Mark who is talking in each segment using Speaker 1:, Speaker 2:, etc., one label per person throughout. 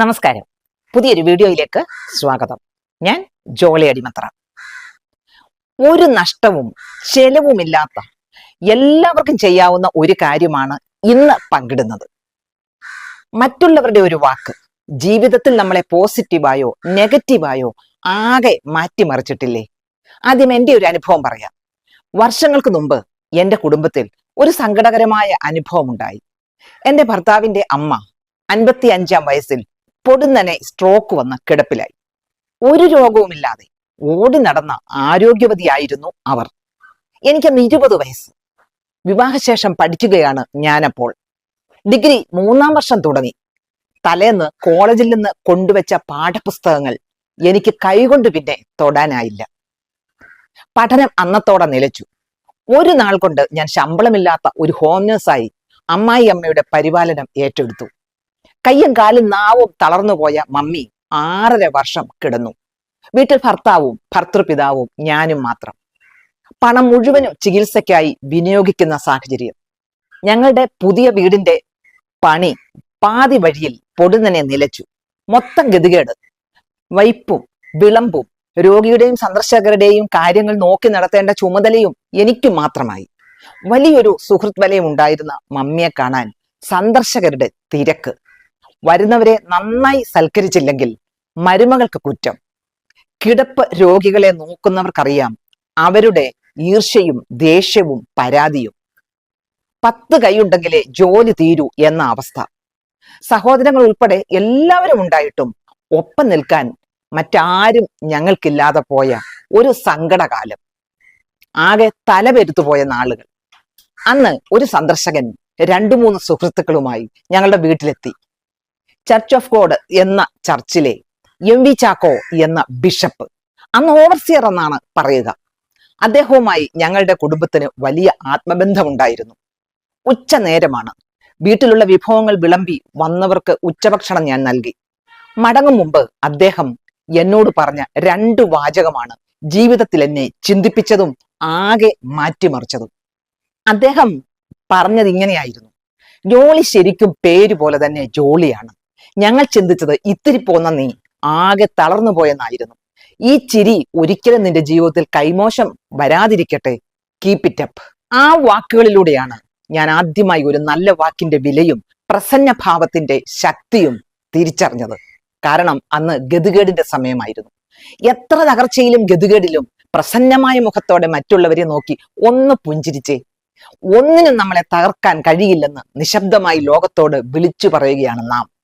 Speaker 1: നമസ്കാരം. പുതിയൊരു വീഡിയോയിലേക്ക് സ്വാഗതം. ഞാൻ ജോളി അടിമത്ര ഒരു നഷ്ടവും ചെലവുമില്ലാത്ത എല്ലാവർക്കും ചെയ്യാവുന്ന ഒരു കാര്യമാണ് ഇന്ന് പങ്കിടുന്നത്. മറ്റുള്ളവരുടെ ഒരു വാക്ക് ജീവിതത്തിൽ നമ്മളെ പോസിറ്റീവായോ നെഗറ്റീവായോ ആകെ മാറ്റിമറിച്ചിട്ടില്ലേ? ആദ്യം എന്റെ ഒരു അനുഭവം പറയാം. വർഷങ്ങൾക്ക് മുമ്പ് എന്റെ കുടുംബത്തിൽ ഒരു സങ്കടകരമായ അനുഭവം ഉണ്ടായി എന്റെ ഭർത്താവിന്റെ അമ്മ അൻപത്തി അഞ്ചാം വയസ്സിൽ പൊടുന്നനെ സ്ട്രോക്ക് വന്ന് കിടപ്പിലായി. ഒരു രോഗവുമില്ലാതെ ഓടി നടന്ന ആരോഗ്യവതിയായിരുന്നു അവർ. എനിക്കന്ന് ഇരുപത് വയസ്സ്. വിവാഹശേഷം പഠിക്കുകയാണ് ഞാനപ്പോൾ. ഡിഗ്രി മൂന്നാം വർഷം തുടങ്ങി. തലേന്ന് കോളേജിൽ നിന്ന് കൊണ്ടുവച്ച പാഠപുസ്തകങ്ങൾ എനിക്ക് കൈകൊണ്ട് പിന്നെ തൊടാനായില്ല. പഠനം അന്നത്തോടെ നിലച്ചു. ഒരു നാൾ കൊണ്ട് ഞാൻ ശമ്പളമില്ലാത്ത ഒരു ഹോം നഴ്സായി അമ്മായി അമ്മയുടെ പരിപാലനം ഏറ്റെടുത്തു. കയ്യും കാലും നാവും തളർന്നു പോയ മമ്മി ആറര വർഷം കിടന്നു. വീട്ടിൽ ഭർത്താവും ഭർത്തൃപിതാവും ഞാനും മാത്രം. പണം മുഴുവനും ചികിത്സയ്ക്കായി വിനിയോഗിക്കുന്ന സാഹചര്യം. ഞങ്ങളുടെ പുതിയ വീടിന്റെ പണി പാതി വഴിയിൽ പൊടുന്നനെ നിലച്ചു. മൊത്തം ഗതികേട്. വൈപ്പും വിളമ്പും രോഗിയുടെയും സന്ദർശകരുടെയും കാര്യങ്ങൾ നോക്കി നടത്തേണ്ട ചുമതലയും എനിക്കും മാത്രമായി. വലിയൊരു സുഹൃത്ത് വലയം ഉണ്ടായിരുന്ന മമ്മിയെ കാണാൻ സന്ദർശകരുടെ തിരക്ക്. വരുന്നവരെ നന്നായി സൽക്കരിച്ചില്ലെങ്കിൽ മരുമകൾക്ക് കുറ്റം. കിടപ്പ് രോഗികളെ നോക്കുന്നവർക്കറിയാം അവരുടെ ഈർഷ്യയും ദേഷ്യവും പരാതിയും. പത്ത് കൈയുണ്ടെങ്കിലേ ജോലി തീരൂ എന്ന അവസ്ഥ. സഹോദരങ്ങൾ ഉൾപ്പെടെ എല്ലാവരും ഉണ്ടായിട്ടും ഒപ്പം നിൽക്കാൻ മറ്റാരും ഞങ്ങൾക്കില്ലാതെ പോയ ഒരു സങ്കടകാലം. ആകെ തലപെരുത്തു പോയ നാളുകൾ. അന്ന് ഒരു സന്ദർശകൻ രണ്ടു മൂന്ന് സുഹൃത്തുക്കളുമായി ഞങ്ങളുടെ വീട്ടിലെത്തി. ചർച്ച് ഓഫ് ഗോഡ് എന്ന ചർച്ചിലെ എം വി ചാക്കോ എന്ന ബിഷപ്പ് അന്ന് ഓവർസിയർ എന്നാണ് പറയുക. അദ്ദേഹവുമായി ഞങ്ങളുടെ കുടുംബത്തിന് വലിയ ആത്മബന്ധമുണ്ടായിരുന്നു. ഉച്ച നേരമാണ്. വീട്ടിലുള്ള വിഭവങ്ങൾ വിളമ്പി വന്നവർക്ക് ഉച്ചഭക്ഷണം ഞാൻ നൽകി. മടങ്ങും മുമ്പ് അദ്ദേഹം എന്നോട് പറഞ്ഞ രണ്ടു വാചകമാണ് ജീവിതത്തിൽ എന്നെ ചിന്തിപ്പിച്ചതും ആകെ മാറ്റിമറിച്ചതും. അദ്ദേഹം പറഞ്ഞത് ഇങ്ങനെയായിരുന്നു. ജോളി ശരിക്കും പേര് പോലെ തന്നെ ജോളിയാണ്. ഞങ്ങൾ ചിന്തിച്ചത് ഇത്തിരി പോന്ന നീ ആകെ തളർന്നു പോയെന്നായിരുന്നു. ഈ ചിരി ഒരിക്കലും നിന്റെ ജീവിതത്തിൽ കൈമോശം വരാതിരിക്കട്ടെ. കീപ് ഇറ്റ് അപ്പ് ആ വാക്കുകളിലൂടെയാണ് ഞാൻ ആദ്യമായി ഒരു നല്ല വാക്കിന്റെ വിലയും പ്രസന്ന ഭാവത്തിന്റെ ശക്തിയും തിരിച്ചറിഞ്ഞത്. കാരണം അന്ന് ഗതികേടിന്റെ സമയമായിരുന്നു. എത്ര തകർച്ചയിലും ഗതികേടിലും പ്രസന്നമായ മുഖത്തോടെ മറ്റുള്ളവരെ നോക്കി ഒന്ന് പുഞ്ചിരിച്ചേ. ഒന്നിനും നമ്മളെ തകർക്കാൻ കഴിയില്ലെന്ന് നിശബ്ദമായി ലോകത്തോട് വിളിച്ചു പറയുകയാണ് നാം.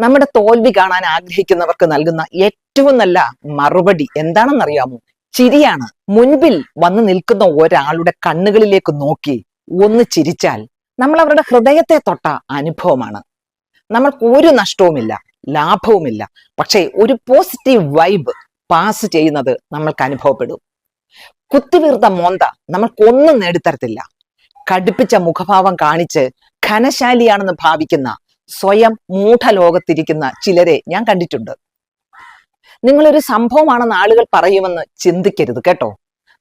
Speaker 1: നമ്മുടെ തോൽവി കാണാൻ ആഗ്രഹിക്കുന്നവർക്ക് നൽകുന്ന ഏറ്റവും നല്ല മറുപടി എന്താണെന്നറിയാമോ? ചിരിയാണ്. മുൻപിൽ വന്നു നിൽക്കുന്ന ഒരാളുടെ കണ്ണുകളിലേക്ക് നോക്കി ഒന്ന് ചിരിച്ചാൽ നമ്മൾ അവരുടെ ഹൃദയത്തെ തൊട്ട അനുഭവമാണ്. നമ്മൾക്ക് ഒരു നഷ്ടവുമില്ല ലാഭവുമില്ല. പക്ഷേ ഒരു പോസിറ്റീവ് വൈബ് പാസ് ചെയ്യുന്നത് നമ്മൾക്ക് അനുഭവപ്പെടും. കുത്തിവീർത്ത മോന്ത നമ്മൾക്കൊന്നും നേടിത്തരത്തില്ല. കടുപ്പിച്ച മുഖഭാവം കാണിച്ച് ഘനശാലിയാണെന്ന് ഭാവിക്കുന്ന സ്വയം മൂഢലോകത്തിരിക്കുന്ന ചിലരെ ഞാൻ കണ്ടിട്ടുണ്ട്. നിങ്ങളൊരു സംഭവമാണെന്ന് ആളുകൾ പറയുമെന്ന് ചിന്തിക്കരുത് കേട്ടോ.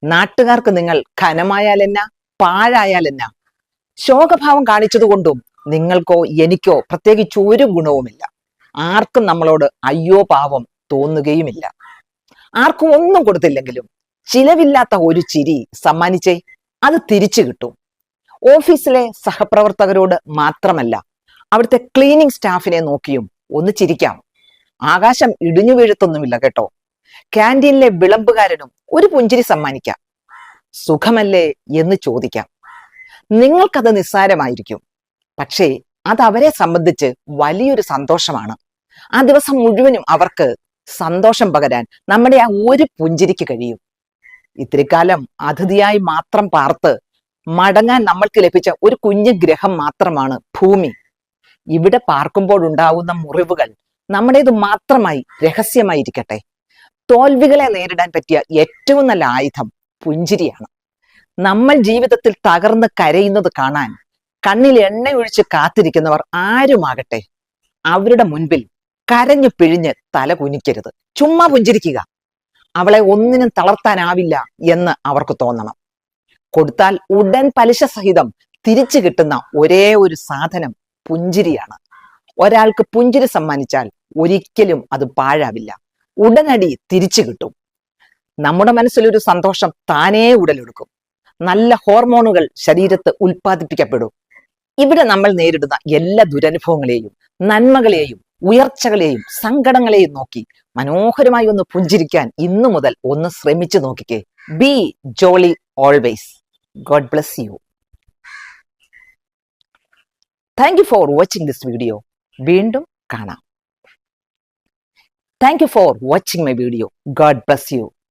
Speaker 1: നാട്ടുകാർക്ക് നിങ്ങൾ ഘനമായാലെന്ന പാഴായാലെന്ന? ശോകഭാവം കാണിച്ചതുകൊണ്ടും നിങ്ങൾക്കോ എനിക്കോ പ്രത്യേകിച്ച് ഒരു ഗുണവുമില്ല. ആർക്കും നമ്മളോട് അയ്യോ പാവം തോന്നുകയുമില്ല. ആർക്കും ഒന്നും കൊടുത്തില്ലെങ്കിലും ചിലവില്ലാത്ത ഒരു ചിരി സമ്മാനിച്ചേ അത് തിരിച്ചു കിട്ടും. ഓഫീസിലെ സഹപ്രവർത്തകരോട് മാത്രമല്ല അവിടുത്തെ ക്ലീനിങ് സ്റ്റാഫിനെ നോക്കിയും ഒന്ന് ചിരിക്കാം. ആകാശം ഇടിഞ്ഞു വീഴത്തൊന്നുമില്ല കേട്ടോ. ക്യാന്റീനിലെ വിളമ്പുകാരനും ഒരു പുഞ്ചിരി സമ്മാനിക്കാം. സുഖമല്ലേ എന്ന് ചോദിക്കാം. നിങ്ങൾക്കത് നിസ്സാരമായിരിക്കും. പക്ഷേ അത് അവരെ സംബന്ധിച്ച് വലിയൊരു സന്തോഷമാണ്. ആ ദിവസം മുഴുവനും അവർക്ക് സന്തോഷം പകരാൻ നമ്മുടെ ആ ഒരു പുഞ്ചിരിക്ക് കഴിയും. ഇത്തിരി അതിഥിയായി മാത്രം പാർത്ത് മടങ്ങാൻ നമ്മൾക്ക് ലഭിച്ച ഒരു കുഞ്ഞു ഗ്രഹം മാത്രമാണ് ഭൂമി. ഇവിടെ പാർക്കുമ്പോഴുണ്ടാവുന്ന മുറിവുകൾ നമ്മുടേത് മാത്രമായി രഹസ്യമായിരിക്കട്ടെ. തോൽവികളെ നേരിടാൻ പറ്റിയ ഏറ്റവും നല്ല ആയുധം പുഞ്ചിരിയാണ്. നമ്മൾ ജീവിതത്തിൽ തകർന്ന് കരയുന്നത് കാണാൻ കണ്ണിൽ എണ്ണയൊഴിച്ച് കാത്തിരിക്കുന്നവർ ആരുമാകട്ടെ? അവരുടെ മുൻപിൽ കരഞ്ഞു പിഴിഞ്ഞ് തല കുനിക്കരുത്. ചുമ്മാ പുഞ്ചിരിക്കുക. അവളെ ഒന്നിനും തളർത്താനാവില്ല എന്ന് അവർക്ക് തോന്നണം. കൊടുത്താൽ ഉടൻ പലിശ സഹിതം തിരിച്ചു കിട്ടുന്ന ഒരേ ഒരു സാധനം പുഞ്ചിരിയാണ്. ഒരാൾക്ക് പുഞ്ചിരി സമ്മാനിച്ചാൽ ഒരിക്കലും അത് പാഴാവില്ല. ഉടനടി തിരിച്ചു കിട്ടും. നമ്മുടെ മനസ്സിലൊരു സന്തോഷം താനേ ഉടലെടുക്കും. നല്ല ഹോർമോണുകൾ ശരീരത്ത് ഉൽപ്പാദിപ്പിക്കപ്പെടും. ഇവിടെ നമ്മൾ നേരിടുന്ന എല്ലാ ദുരനുഭവങ്ങളെയും നന്മകളെയും ഉയർച്ചകളെയും സങ്കടങ്ങളെയും നോക്കി മനോഹരമായി ഒന്ന് പുഞ്ചിരിക്കാൻ ഇന്നു മുതൽ ഒന്ന് ശ്രമിച്ചു നോക്കിക്കേ. Be jolly always God bless you thank you for watching this video വീണ്ടും കാണാം. Thank you for watching my video God bless you